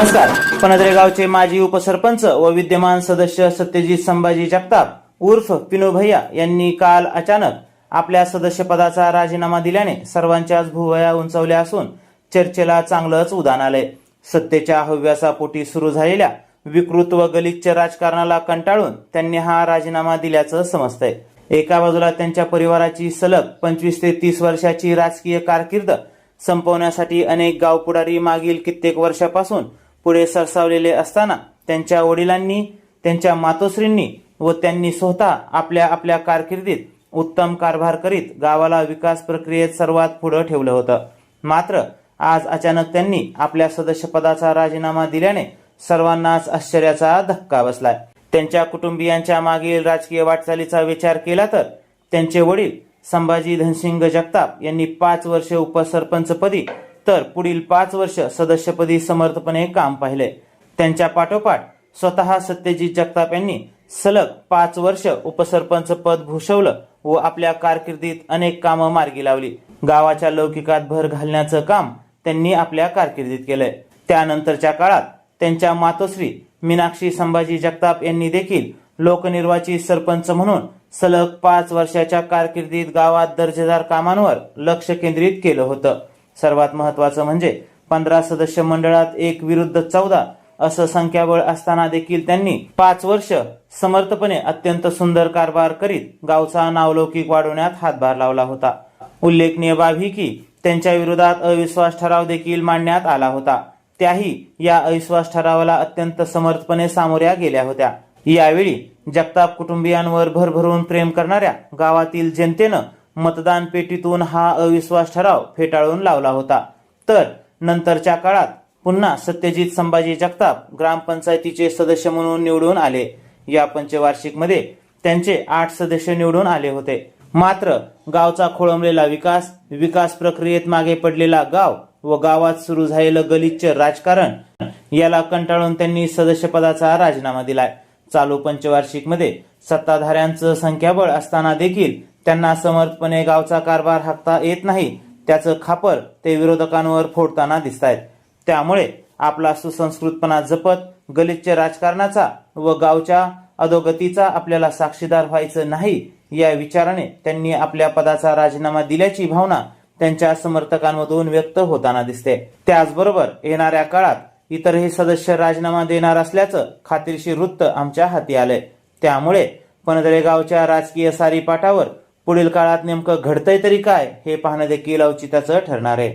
नमस्कार. पनद्रे गावचे माजी उपसरपंच व विद्यमान सदस्य सत्यजित संभाजी जगताप उर्फ पिनू भैया यांनी काल अचानक आपल्या सदस्यपदाचा राजीनामा दिल्याने सर्वांच्याच भुवया उंचावल्या असून चर्चेला चांगलंच उदान आलंय. सत्तेच्या हव्यासापोटी सुरू झालेल्या विकृत व गलिच्छ राजकारणाला कंटाळून त्यांनी हा राजीनामा दिल्याचं समजतंय. एका बाजूला त्यांच्या परिवाराची सलग पंचवीस ते तीस वर्षाची राजकीय कारकीर्द संपवण्यासाठी अनेक गावपुढारी मागील कित्येक वर्षापासून पुढे सरसावलेले असताना त्यांच्या वडिलांनी त्यांच्या मातोश्रींनी व त्यांनी स्वतः आपल्या आपल्या कारकिर्दीत उत्तम कारभार करीत गावाला विकास प्रक्रियेत सर्वात पुढे ठेवलं होतं. मात्र आज अचानक त्यांनी आपल्या सदस्यपदाचा राजीनामा दिल्याने सर्वांनाच आश्चर्याचा धक्का बसलाय. त्यांच्या कुटुंबियांच्या मागील राजकीय वाटचालीचा विचार केला तर त्यांचे वडील संभाजी धनसिंग जगताप यांनी पाच वर्षे उपसरपंचपदी तर पुढील पाच वर्ष सदस्यपदी समर्थपणे काम पाहिले. त्यांच्या पाठोपाठ स्वतः सत्यजित जगताप यांनी सलग पाच वर्ष उपसरपंच पद भूषवलं व आपल्या कारकिर्दीत अनेक कामं मार्गी लावली. गावाच्या लौकिकात भर घालण्याचं काम त्यांनी आपल्या कारकिर्दीत केलंय. त्यानंतरच्या काळात त्यांच्या मातोश्री मीनाक्षी संभाजी जगताप यांनी देखील लोकनिर्वाचित सरपंच म्हणून सलग पाच वर्षाच्या कारकिर्दीत गावात दर्जेदार कामांवर लक्ष केंद्रित केलं होतं. सर्वात महत्वाचं म्हणजे पंधरा सदस्य मंडळात एक विरुद्ध चौदा असं संख्याबळ असताना देखील त्यांनी पाच वर्ष समर्थपणे अत्यंत सुंदर कारभार करीत गावचा नावलौकिक वाढवण्यात हातभार लावला होता. उल्लेखनीय बाब ही की त्यांच्या विरोधात अविश्वास ठराव देखील मांडण्यात आला होता. त्याही या अविश्वास ठरावाला अत्यंत समर्थपणे सामोऱ्या गेल्या होत्या. यावेळी जगताप कुटुंबियांवर भरभरून प्रेम करणाऱ्या गावातील जनतेनं मतदान पेटीतून हा अविश्वास ठराव फेटाळून लावला होता. तर नंतरच्या काळात पुन्हा सत्यजित संभाजी जगताप ग्रामपंचायतीचे सदस्य म्हणून निवडून आले. या पंचवार्षिकमध्ये त्यांचे आठ सदस्य निवडून आले होते. मात्र गावचा खोळंबलेला विकास विकास प्रक्रियेत मागे पडलेला गाव व गावात सुरू झालेलं गलिच्छ राजकारण याला कंटाळून त्यांनी सदस्यपदाचा राजीनामा दिलाय. चालू पंचवार्षिकमध्ये सत्ताधाऱ्यांचं संख्याबळ असताना देखील त्यांना समर्थपणे गावचा कारभार हाकता येत नाही त्याचं खापर ते विरोधकांवर फोडताना दिसत आहेत त्यामुळे आपला सुसंस्कृतपणा जपत गलिच्छ राजकारणाचा व गावच्या अधोगतीचा आपल्याला साक्षीदार व्हायचं नाही या विचाराने त्यांनी आपल्या पदाचा राजीनामा दिल्याची भावना त्यांच्या समर्थकांमधून व्यक्त होताना दिसते. त्याचबरोबर येणाऱ्या काळात इतरही सदस्य राजीनामा देणार असल्याचं खात्रीशीर वृत्त आमच्या हाती आलंय. त्यामुळे पनदरे गावच्या राजकीय सारीपाठावर पुढील काळात नेमकं घडतंय तरी काय हे पाहणं देखील औचित्याचं ठरणार आहे.